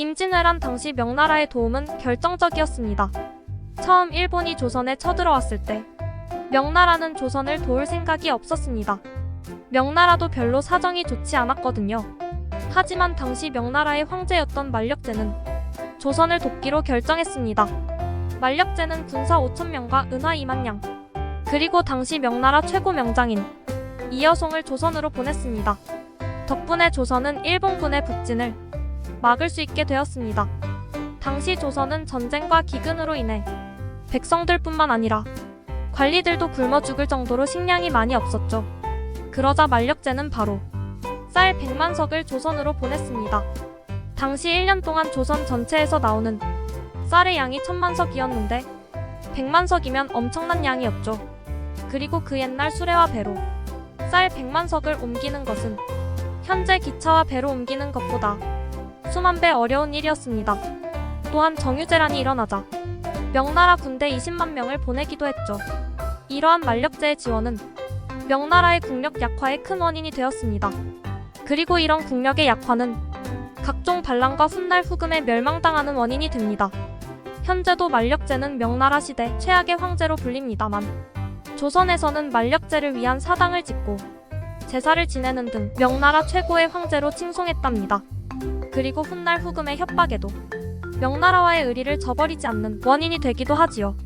임진왜란 당시 명나라의 도움은 결정적이었습니다. 처음 일본이 조선에 쳐들어왔을 때 명나라는 조선을 도울 생각이 없었습니다. 명나라도 별로 사정이 좋지 않았거든요. 하지만 당시 명나라의 황제였던 만력제는 조선을 돕기로 결정했습니다. 만력제는 군사 5천명과 은화 2만량 그리고 당시 명나라 최고 명장인 이여송을 조선으로 보냈습니다. 덕분에 조선은 일본군의 북진을 막을 수 있게 되었습니다. 당시 조선은 전쟁과 기근으로 인해 백성들뿐만 아니라 관리들도 굶어 죽을 정도로 식량이 많이 없었죠. 그러자 만력제는 바로 쌀 100만 석을 조선으로 보냈습니다. 당시 1년 동안 조선 전체에서 나오는 쌀의 양이 1000만 석이었는데 100만 석이면 엄청난 양이었죠. 그리고 그 옛날 수레와 배로 쌀 100만 석을 옮기는 것은 현재 기차와 배로 옮기는 것보다 수만 배 어려운 일이었습니다. 또한 정유재란이 일어나자 명나라 군대 20만 명을 보내기도 했죠. 이러한 만력제의 지원은 명나라의 국력 약화의 큰 원인이 되었습니다. 그리고 이런 국력의 약화는 각종 반란과 훗날 후금에 멸망당하는 원인이 됩니다. 현재도 만력제는 명나라 시대 최악의 황제로 불립니다만 조선에서는 만력제를 위한 사당을 짓고 제사를 지내는 등 명나라 최고의 황제로 칭송했답니다. 그리고 훗날 후금의 협박에도 명나라와의 의리를 저버리지 않는 원인이 되기도 하지요.